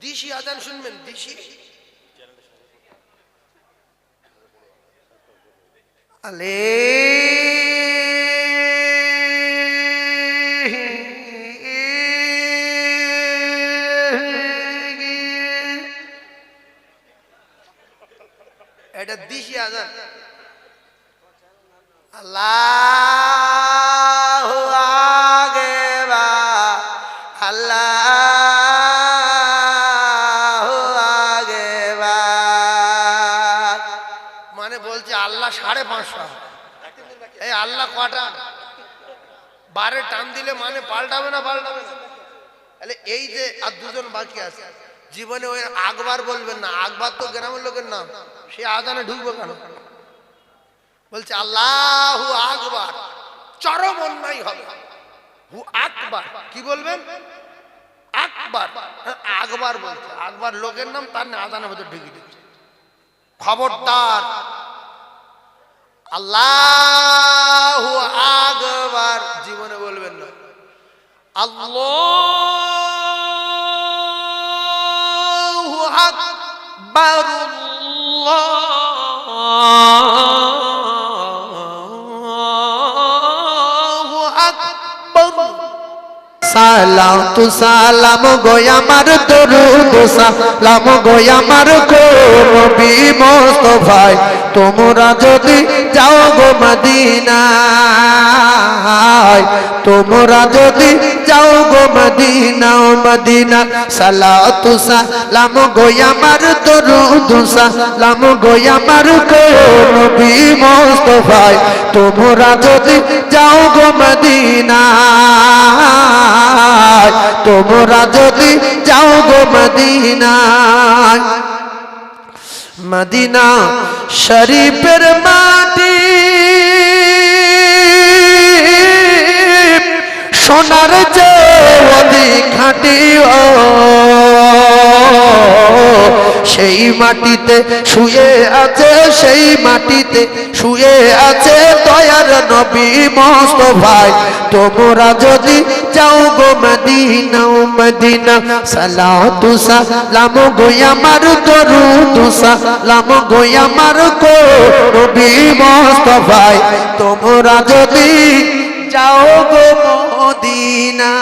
দিশি আজান শুনবেন দিশি। আলে। এটা দিশি আজান আল্লাহ। এই আল্লাহ কটা বারে টান দিলে মানে পাল্টাবে না পাল্টাবে তাহলে এই যে আর দুজন বাকি আছে জীবনে ওই আকবার বলবেন না আকবার তো গ্রামের লোকের নাম সে আজানে ঢুকবো কেন? বলছে আল্লাহু আকবার চরম অন্যায় হবে। হু আকবার কি বলবেন? আকবার হ্যাঁ, আকবার বলছে। আকবার লোকের নাম তার আজানের ভেতর ঢুকিয়ে দিচ্ছে। খবরদার আল্লাহু আকবার। জীবনে বলবেন না। আল্লাহু আকবার। সালাম তু সালাম গোয় আমার দরুদ, সালাম গোয় আমার গো নবী মোস্তফায়। তোমরা যদি যাও গো মদিনায়, তোমরা যদি যাও গো মদিনা ও মদিনা সালাতু সালাম গোয় আমার দরুদ, সালাম গোয় আমার গো নবী মোস্তফায়, তোমরা যদি যাও গো মদিনায়, তোমরা যদি যাও গো মদিনায়। মদিনা শরীফের মাটি। সোনার যে খাটি ও। সেই মাটিতে শুয়ে আছে, সেই মাটিতে শুয়ে আছে দয়ার নবী মস্ত ভাই তোমরা যদি যাও গো মদিনা মদিনা, সালাতু সালাম গো আমার দরুদ সালাম গো আমার গো নবী মস্ত ভাই তোমরা যদি যাও গো মদিনায়,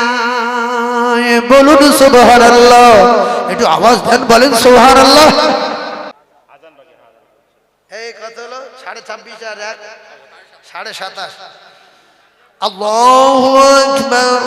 বলুন সুবহানাল্লাহ। একটু আওয়াজ দেন বলেন সুবহানাল্লাহ। এই কত হলো সাড়ে ছাব্বিশ আর এক সাড়ে সাতাশ। আল্লাহু আকবার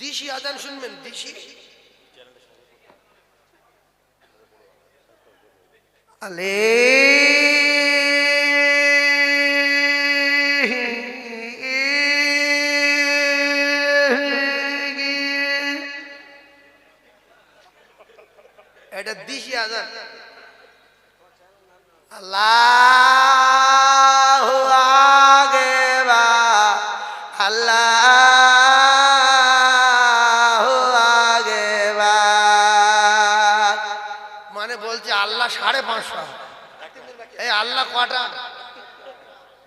দিশি আজান শুনবেন দিশি। আলে আল্লাহ সাড়ে পাঁচশো এই আল্লাহ কটা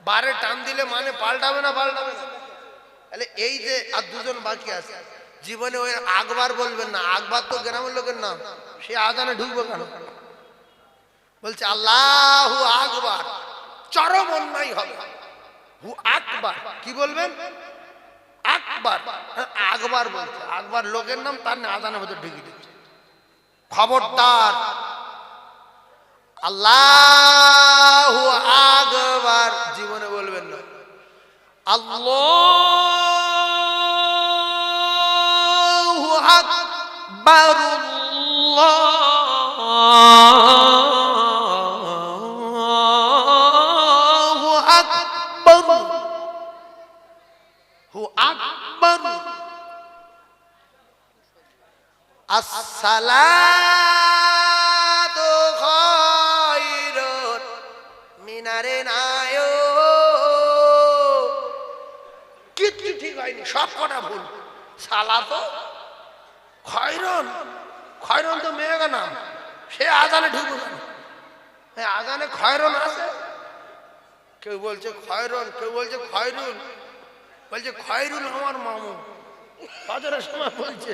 বারে টান দিলে মানে পাল্টাবে না পাল্টাবে না? তাহলে এই যে আর দুজন বাকি আছে, জীবনে ওই আকবার বলবেন না, আকবার তো গ্রামের লোকের নাম, সে আজানে ঢুকবো কেন? বলছে, আল্লাহ আকবার, চরম অন্যায় হবে। হু, আকবার, কি বলবেন? আকবার আকবার বলছে। আকবার লোকের নাম, তার আজানের ভেতর ঢুকিয়ে দিচ্ছে। খবরদার আল্লাহ আকবার জীবনে বলবেন না। আল্লাহু আকবার আল্লাহু আকবার হু আকবার আসসালাতু কিচ্ছু ঠিক হয়নি? সব কটা ভুল। সালা তো খয়রন। খয়রন তো মেয়েগা নাম। সে আজানে ঢুকবে কেন? আজানে খয়রন আছে? কেউ বলছে খয়রন, কেউ বলছে খয়রুল। বলছে খয়রুল আমার মামু। ফজরের সময় বলছে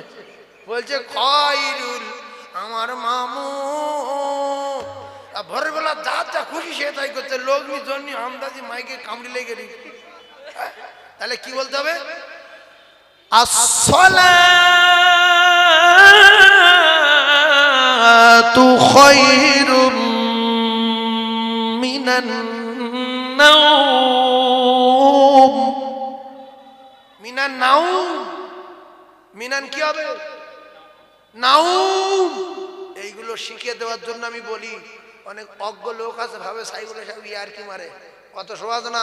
বলছে খয়রুল আমার মামু। আর ভোরের বেলা যা যা খুশি সে তাই করছে। লোক নি জন্য আমদাজি, মাইকে কামড়ি লেগে রি তাহলে কি বলতে হবে? আসসালাতু খায়রুম মিনান নাও মিনান নাওম? মিনান কি হবে? নাউম এইগুলো শিখিয়ে দেওয়ার জন্য আমি বলি অনেক অজ্ঞ লোক আছে ভাবে সাইগুলো সব ইয়ার কি মারে। কত সহজ না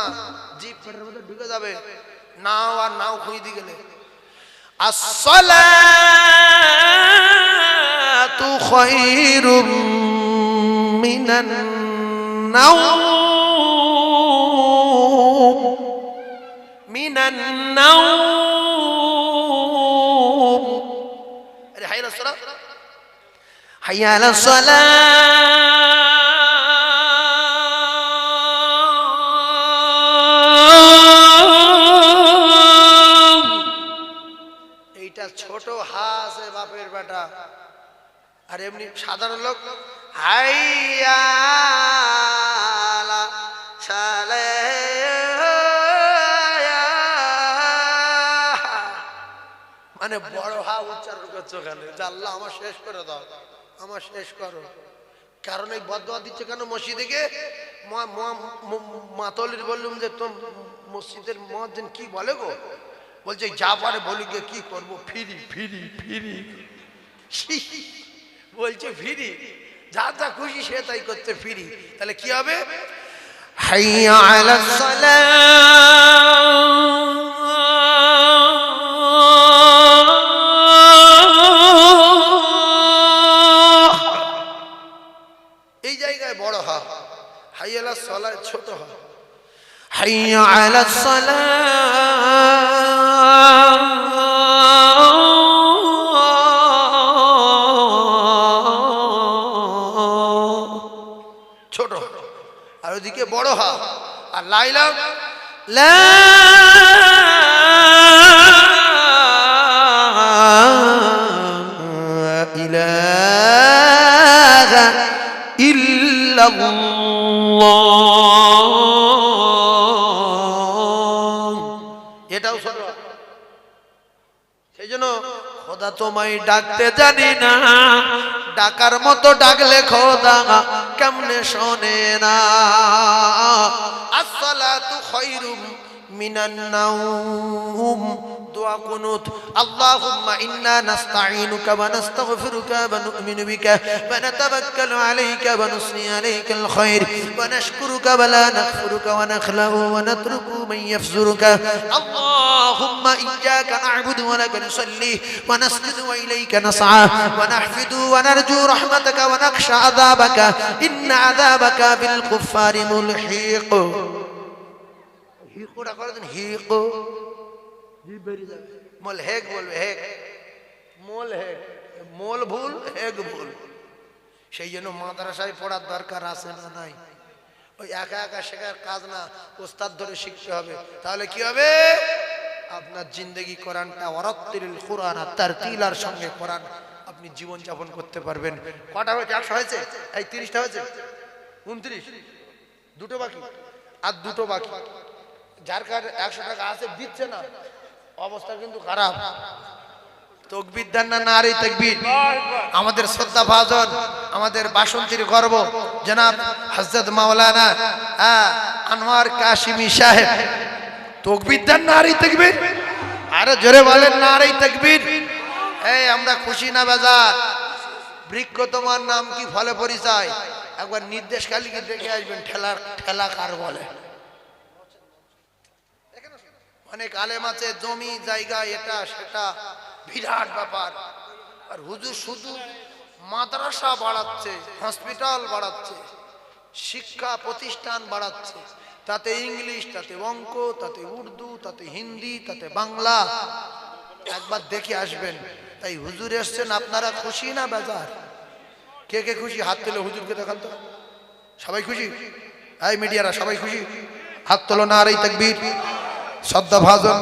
জিপ ফেটের মধ্যে ঢুকে যাবে নাও আর নাও খুই দি গেলে আসসালাতু খায়রুম মিনান নাও মিনান নাও আরে হাইরা সরা হাইয়া আলা সালাত বেটা। আর এমনি সাধারণ লোক, হাইয়ালা সালে মানে বড় হা উচ্চারণ করছ ওখানে যে আল্লাহ আমার শেষ করে দাও, আমার শেষ করো। কারণ এই বদয়া দিচ্ছে কেন মসজিদে মাতলির বললুম যে তোম মসজিদের মহাজন কি বলে গো? বলছে, যা পারে বলি গিয়ে কি করব? ফিরি ফিরি ফিরি। বলছে ফিরি যা যা খুশি সে তাই করতে ফিরি তাহলে কি হবে حي على الصلاة এই জায়গায় বড় হা হাইয়ালা সলায় ছোট হা حي على الصلاة ছোট। আর ওদিকে বড় হা। আর লাইলাম এটাও সব সেই জন্য খোদা তোমায় ডাকতে জানি না। ডাকার মতো ডাকলে খোদা কেমনে শোনে না? আসসালাতু খায়রুম من النوم دعا قنوت. اللهم إنا نستعينك ونستغفرك ونؤمن بك ونتوكل عليك ونثني عليك الخير ونشكرك ولا نكفرك ونخلع ونترك من يفزرك. اللهم إياك نعبد ولك نصلي ونسجد وإليك نسعى ونحفد ونرجو رحمتك ونخشى عذابك. إن عذابك بالكفار ملحيق হিকোটা করে দেন হিকো। বেরিয়ে যাবে মল হেক বলবে হেক। মোল হেক, মোল ভুল, হেক ভুল। সেই জন্য মাদ্রাসায় পড়ার দরকার আছে না নাই? ওই একা একা শেখার কাজ না, ওস্তাদ ধরে শিখতে হবে। তাহলে কি হবে? আপনার জিন্দগি কোরআনটা অরত্তিল কোরআন, আর তার তিলার সঙ্গে কোরআন আপনি জীবন যাপন করতে পারবেন। কটা হয়েছে? একশো হয়েছে? এই তিরিশটা হয়েছে? উনত্রিশ? দুটো বাকি? আর দুটো বাকি? যার কার একশো টাকা আছে দিচ্ছে না। অবস্থা কিন্তু খারাপ। তকবির দেন না নারী তকবির? আমাদের শ্রদ্ধা ভাজন আমাদের বাসন্তীর গর্ব। জনাব হজরত মাওলানা হ্যাঁ, আনোয়ার কাশিমি সাহেব। তকবির দেন নারী তকবির? আরে জোরে বলেন নারী তকবির। এই আমরা খুশি না বেজার? বৃক্ষ তোমার নাম কি ফলে পরিচয়? একবার নির্দেশ কালীকে দেখে আসবেন ঠেলার ঠেলা কার বলে। অনেক আলেম আছে, জমি, জায়গা, এটা, সেটা, বিরাট ব্যাপার। আর হুজুর শুধু মাদ্রাসা বাড়াচ্ছে, হসপিটাল বাড়াচ্ছে, শিক্ষা প্রতিষ্ঠান বাড়াচ্ছে, তাতে ইংলিশ, তাতে অঙ্ক, তাতে উর্দু, তাতে হিন্দি, তাতে বাংলা। একবার দেখে আসবেন, তাই হুজুর এসছেন, আপনারা খুশি না বেজার? কে কে খুশি? হাত তুলে হুজুরকে দেখান তো। সবাই খুশি? এই মিডিয়ারা, সবাই খুশি? হাত তোলো না আর এই তকবীর। শ্রদ্ধা ভাজন